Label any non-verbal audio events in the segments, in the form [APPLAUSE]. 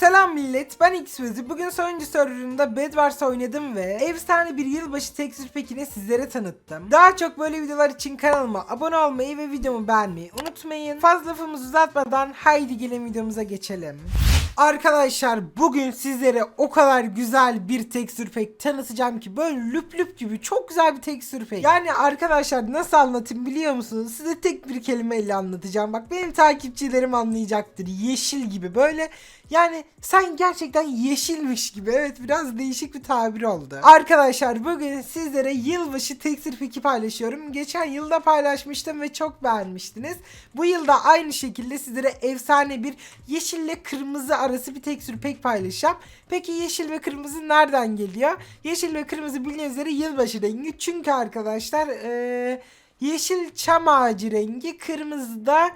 Selam millet ben Xvez'i bugün sonuncu serverında Bedwars oynadım ve efsane bir yılbaşı tekstür pekini sizlere tanıttım. Daha çok böyle videolar için kanalıma abone olmayı ve videomu beğenmeyi unutmayın. Fazla lafımızı uzatmadan haydi gelin videomuza geçelim. Arkadaşlar bugün sizlere o kadar güzel bir tekstür pek tanıtacağım ki böyle lüp lüp gibi çok güzel bir tekstür pek. Yani arkadaşlar nasıl anlatayım biliyor musunuz? Size tek bir kelimeyle anlatacağım. Bak benim takipçilerim anlayacaktır. Yeşil gibi böyle yani sen gerçekten yeşilmiş gibi. Evet biraz değişik bir tabir oldu. Arkadaşlar bugün sizlere yılbaşı tekstür peki paylaşıyorum. Geçen yılda paylaşmıştım ve çok beğenmiştiniz. Bu yılda aynı şekilde sizlere efsane bir yeşille kırmızı arası bir tekstür pek paylaşacağım. Peki yeşil ve kırmızı nereden geliyor? Yeşil ve kırmızı bildiğiniz üzere yılbaşı rengi. Çünkü arkadaşlar eee, yeşil çam ağacı rengi, kırmızı da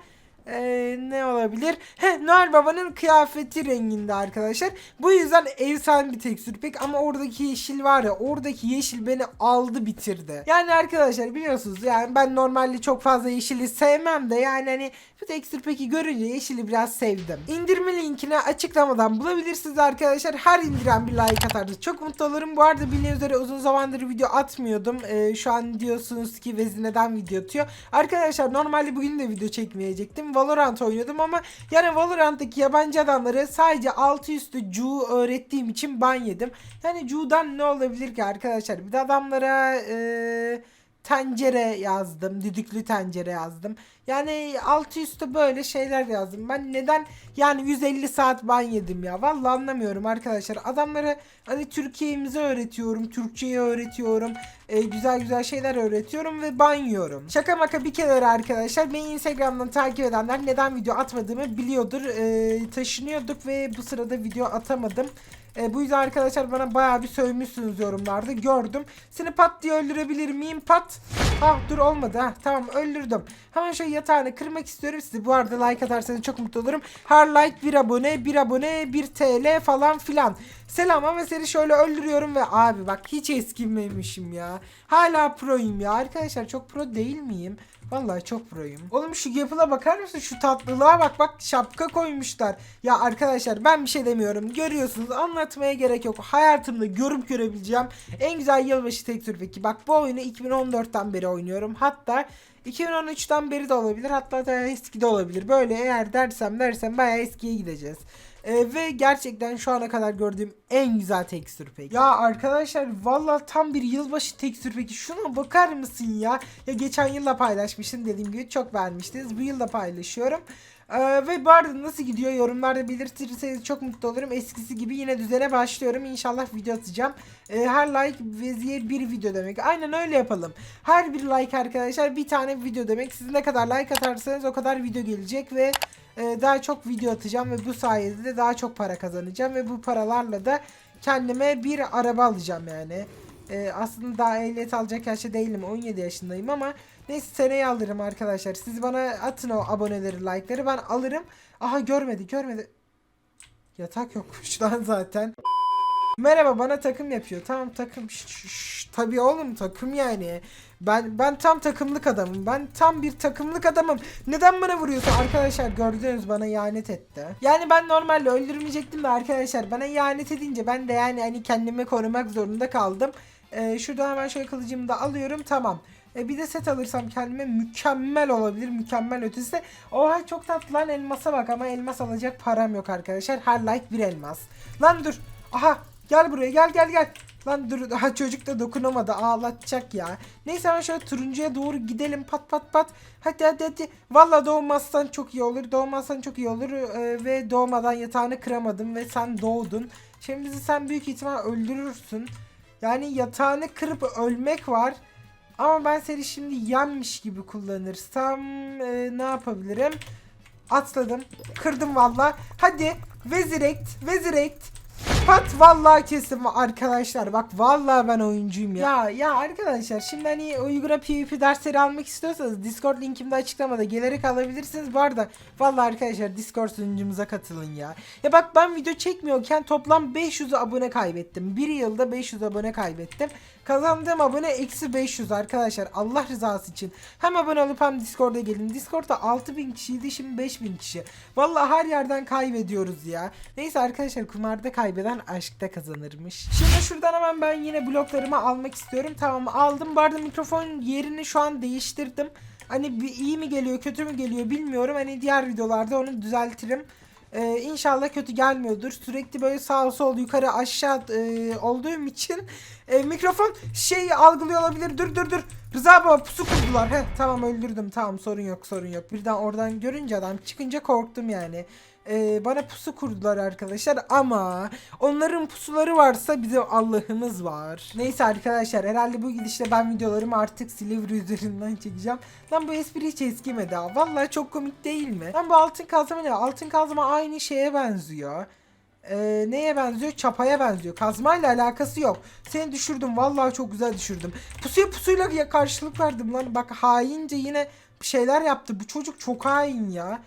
ee, ne olabilir? Heh, Noel Baba'nın kıyafeti renginde arkadaşlar. Bu yüzden efsane bir tekstür pek ama oradaki yeşil var ya oradaki yeşil beni aldı bitirdi. Yani arkadaşlar biliyorsunuz yani ben normalde çok fazla yeşili sevmem de yani hani bu tekstür peki görünce yeşili biraz sevdim. İndirme linkini açıklamadan bulabilirsiniz arkadaşlar. Her indiren bir like atarsanız çok mutlu olurum. Bu arada bildiğiniz üzere uzun zamandır video atmıyordum. Ee, şu an diyorsunuz ki Vezi neden video atıyor. Arkadaşlar normalde bugün de video çekmeyecektim. Valorant oynuyordum ama yani Valorant'taki yabancı adamları sadece altı üstü Cu öğrettiğim için ban yedim. Yani Cu'dan ne olabilir ki arkadaşlar? Bir de adamlara eee tencere yazdım. Düdüklü tencere yazdım. Yani altı üstü böyle şeyler yazdım. Ben neden yani 150 saat ban yedim ya. Vallahi anlamıyorum arkadaşlar. Adamlara hani Türkiye'mizi öğretiyorum. Türkçeyi öğretiyorum. e, güzel güzel şeyler öğretiyorum ve ban yiyorum. Şaka maka bir kenara arkadaşlar. Beni Instagram'dan takip edenler neden video atmadığımı biliyordur. E, taşınıyorduk ve bu sırada video atamadım. E, bu yüzden arkadaşlar bana bayağı bir sövmüşsünüz yorumlarda gördüm. Seni pat diye öldürebilir miyim pat? Ah dur olmadı ha tamam öldürdüm. Hemen şöyle yatağını kırmak istiyorum size. Bu arada like atarsanız çok mutlu olurum. Her like bir abone bir abone bir TL falan filan. Selam ama seni şöyle öldürüyorum ve abi bak hiç eskimemişim ya. Hala proyum ya arkadaşlar çok pro değil miyim? Vallahi çok proyum. Oğlum şu yapıla bakar mısın? Şu tatlılığa bak bak şapka koymuşlar. Ya arkadaşlar ben bir şey demiyorum. Görüyorsunuz anlatmaya gerek yok. Hayatımda görüp görebileceğim en güzel yılbaşı tekstür peki. Bak bu oyunu 2014'ten beri oynuyorum. Hatta 2013'ten beri de olabilir. Hatta daha eski de olabilir. Böyle eğer dersem dersem bayağı eskiye gideceğiz. Ee, ve gerçekten şu ana kadar gördüğüm en güzel tekstür peki. Ya arkadaşlar valla tam bir yılbaşı tekstür peki. Şuna bakar mısın ya? Ya geçen yılda paylaşmıştım dediğim gibi çok beğenmiştiniz. Bu yılda paylaşıyorum. Ee, ve bu arada nasıl gidiyor yorumlarda belirtirseniz çok mutlu olurum. Eskisi gibi yine düzene başlıyorum. İnşallah video atacağım. Ee, her like veziye bir video demek. Aynen öyle yapalım. Her bir like arkadaşlar bir tane video demek. Siz ne kadar like atarsanız o kadar video gelecek ve e, daha çok video atacağım ve bu sayede de daha çok para kazanacağım ve bu paralarla da kendime bir araba alacağım yani. E, aslında daha ehliyet alacak yaşta değilim 17 yaşındayım ama neyse seneye alırım arkadaşlar. Siz bana atın o aboneleri like'ları ben alırım. Aha görmedi görmedi. Yatak yokmuş [LAUGHS] lan zaten. Merhaba bana takım yapıyor. Tamam takım. Tabii oğlum takım yani. Ben ben tam takımlık adamım. Ben tam bir takımlık adamım. Neden bana vuruyorsun? Arkadaşlar gördünüz bana ihanet etti. Yani ben normalde öldürmeyecektim de arkadaşlar bana ihanet edince ben de yani hani kendimi korumak zorunda kaldım. Ee, şurada hemen şöyle kılıcımı da alıyorum. Tamam. E, bir de set alırsam kendime mükemmel olabilir. Mükemmel ötesi de. Oha çok tatlı lan elmasa bak ama elmas alacak param yok arkadaşlar. Her like bir elmas. Lan dur. Aha Gel buraya gel gel gel. Lan dur daha çocuk da dokunamadı ağlatacak ya. Neyse hemen şöyle turuncuya doğru gidelim pat pat pat. Hadi hadi hadi. Valla doğmazsan çok iyi olur. Doğmazsan çok iyi olur. Ee, ve doğmadan yatağını kıramadım ve sen doğdun. Şimdi bizi sen büyük ihtimal öldürürsün. Yani yatağını kırıp ölmek var. Ama ben seni şimdi yenmiş gibi kullanırsam e, ne yapabilirim? Atladım. Kırdım valla. Hadi. Vezirekt. Vezirekt. Pat vallahi kesin arkadaşlar bak vallahi ben oyuncuyum ya. Ya ya arkadaşlar şimdi hani uygura PvP dersleri almak istiyorsanız Discord linkimde açıklamada gelerek alabilirsiniz. Bu arada vallahi arkadaşlar Discord sunucumuza katılın ya. Ya bak ben video çekmiyorken toplam 500 abone kaybettim. Bir yılda 500 abone kaybettim. Kazandığım abone eksi 500 arkadaşlar. Allah rızası için. Hem abone olup hem Discord'a gelin. Discord'da 6000 kişiydi şimdi 5000 kişi. Vallahi her yerden kaybediyoruz ya. Neyse arkadaşlar kumarda kaybeden aşkta kazanırmış. Şimdi şuradan hemen ben yine bloklarımı almak istiyorum. Tamam aldım. Bu arada mikrofon yerini şu an değiştirdim. Hani iyi mi geliyor kötü mü geliyor bilmiyorum. Hani diğer videolarda onu düzeltirim. Ee, inşallah kötü gelmiyordur. Sürekli böyle sağ sol yukarı aşağı e, olduğum için e, mikrofon şey algılıyor olabilir. Dur dur dur. Rıza baba pusu kurdular. Heh tamam öldürdüm. Tamam sorun yok sorun yok. Birden oradan görünce adam çıkınca korktum yani. Ee, bana pusu kurdular arkadaşlar ama onların pusuları varsa bizim Allah'ımız var. Neyse arkadaşlar herhalde bu gidişle ben videolarımı artık Silivri üzerinden [LAUGHS] çekeceğim. Lan bu espri hiç eskimedi ha. Vallahi çok komik değil mi? Lan bu altın kazma ne? Altın kazma aynı şeye benziyor. Ee, neye benziyor? Çapaya benziyor. Kazmayla alakası yok. Seni düşürdüm. Vallahi çok güzel düşürdüm. Pusuya pusuyla ya karşılık verdim lan. Bak haince yine bir şeyler yaptı. Bu çocuk çok hain ya.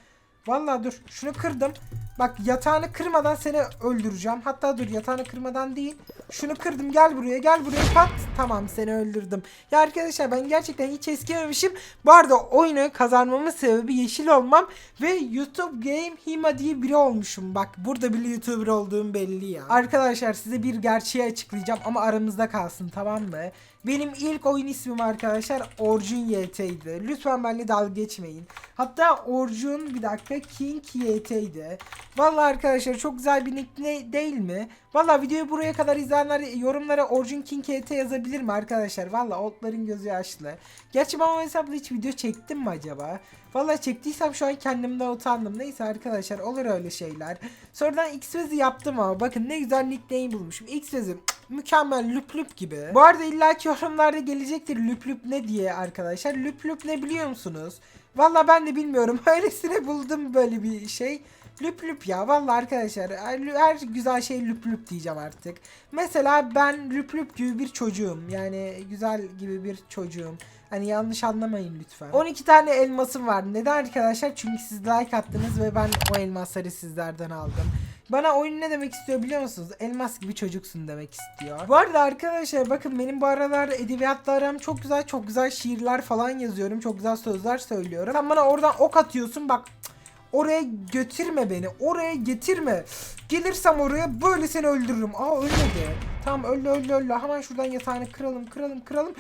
Vallahi dur. Şunu kırdım. Bak yatağını kırmadan seni öldüreceğim. Hatta dur yatağını kırmadan değil. Şunu kırdım. Gel buraya. Gel buraya. Pat. Tamam seni öldürdüm. Ya arkadaşlar ben gerçekten hiç eskimemişim. Bu arada oyunu kazanmamın sebebi yeşil olmam ve YouTube Game Hima diye biri olmuşum. Bak burada bile YouTuber olduğum belli ya. Arkadaşlar size bir gerçeği açıklayacağım ama aramızda kalsın tamam mı? Benim ilk oyun ismim arkadaşlar Orjun YT'ydi. Lütfen benimle dalga geçmeyin. Hatta Orjun bir dakika King YT'ydi. Vallahi arkadaşlar çok güzel bir nick ne- değil mi? Vallahi videoyu buraya kadar izleyenler yorumlara Orjun King YT yazabilir mi arkadaşlar? Vallahi otların gözü yaşlı. Gerçi ben o hesapla hiç video çektim mi acaba? Vallahi çektiysem şu an kendimden utandım. Neyse arkadaşlar olur öyle şeyler. Sonradan Xvez'i yaptım ama bakın ne güzel nickname bulmuşum. Xvez'i mükemmel lüp lüp gibi. Bu arada illaki yorumlarda gelecektir lüp lüp ne diye arkadaşlar. Lüp lüp ne biliyor musunuz? Vallahi ben de bilmiyorum. [LAUGHS] Öylesine buldum böyle bir şey. Lüp lüp ya vallahi arkadaşlar her, güzel şey lüp lüp diyeceğim artık. Mesela ben lüp lüp gibi bir çocuğum. Yani güzel gibi bir çocuğum. Hani yanlış anlamayın lütfen. 12 tane elmasım var. Neden arkadaşlar? Çünkü siz like attınız ve ben o elmasları sizlerden aldım. Bana oyun ne demek istiyor biliyor musunuz? Elmas gibi çocuksun demek istiyor. Bu arada arkadaşlar bakın benim bu aralar edebiyatla aram çok güzel çok güzel şiirler falan yazıyorum. Çok güzel sözler söylüyorum. Sen bana oradan ok atıyorsun bak Oraya götürme beni. Oraya getirme. Gelirsem oraya böyle seni öldürürüm. Aa ölmedi. Tamam öldü öldü öldü. Hemen şuradan yatağını kıralım kıralım kıralım.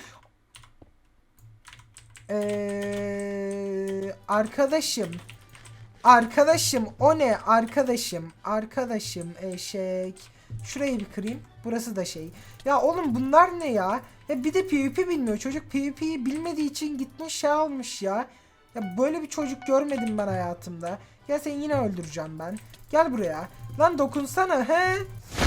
Ee, arkadaşım. Arkadaşım o ne arkadaşım arkadaşım eşek şurayı bir kırayım burası da şey ya oğlum bunlar ne ya ya bir de PvP bilmiyor çocuk PvP'yi bilmediği için gitmiş şey almış ya ya böyle bir çocuk görmedim ben hayatımda ya seni yine öldüreceğim ben gel buraya lan dokunsana he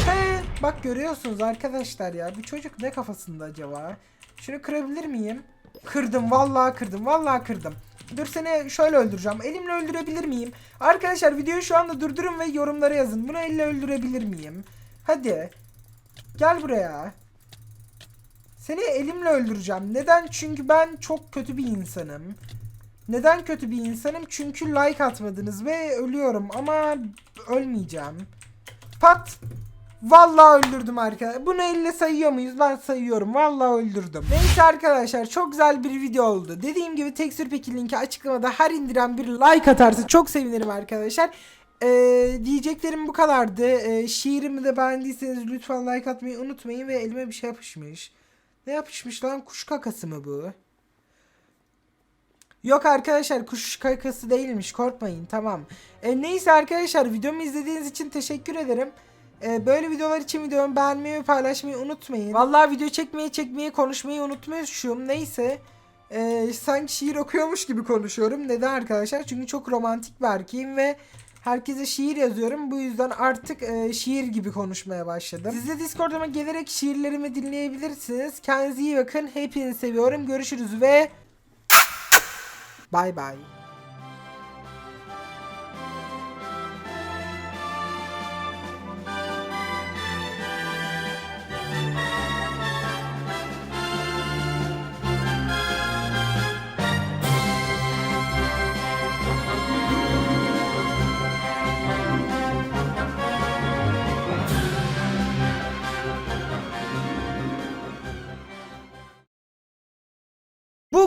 he bak görüyorsunuz arkadaşlar ya bu çocuk ne kafasında acaba şunu kırabilir miyim kırdım vallahi kırdım vallahi kırdım Dur seni şöyle öldüreceğim. Elimle öldürebilir miyim? Arkadaşlar videoyu şu anda durdurun ve yorumlara yazın. Bunu elle öldürebilir miyim? Hadi. Gel buraya. Seni elimle öldüreceğim. Neden? Çünkü ben çok kötü bir insanım. Neden kötü bir insanım? Çünkü like atmadınız ve ölüyorum ama ölmeyeceğim. Pat. Vallahi öldürdüm arkadaşlar. Bunu elle sayıyor muyuz? Ben sayıyorum. Vallahi öldürdüm. Neyse arkadaşlar çok güzel bir video oldu. Dediğim gibi tekstür peki linki açıklamada her indiren bir like atarsa çok sevinirim arkadaşlar. Ee, diyeceklerim bu kadardı. Ee, şiirimi de beğendiyseniz lütfen like atmayı unutmayın ve elime bir şey yapışmış. Ne yapışmış lan? Kuş kakası mı bu? Yok arkadaşlar kuş kakası değilmiş korkmayın tamam. E, neyse arkadaşlar videomu izlediğiniz için teşekkür ederim. E, böyle videolar için videomu beğenmeyi ve paylaşmayı unutmayın. Vallahi video çekmeyi çekmeyi konuşmayı unutmuşum. Neyse. E, sanki şiir okuyormuş gibi konuşuyorum. Neden arkadaşlar? Çünkü çok romantik bir erkeğim ve herkese şiir yazıyorum. Bu yüzden artık e, şiir gibi konuşmaya başladım. Siz de Discord'uma gelerek şiirlerimi dinleyebilirsiniz. Kendinize iyi bakın. Hepinizi seviyorum. Görüşürüz ve 拜拜。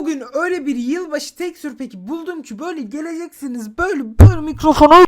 Bugün öyle bir yılbaşı tekstür peki buldum ki böyle geleceksiniz böyle böyle mikrofona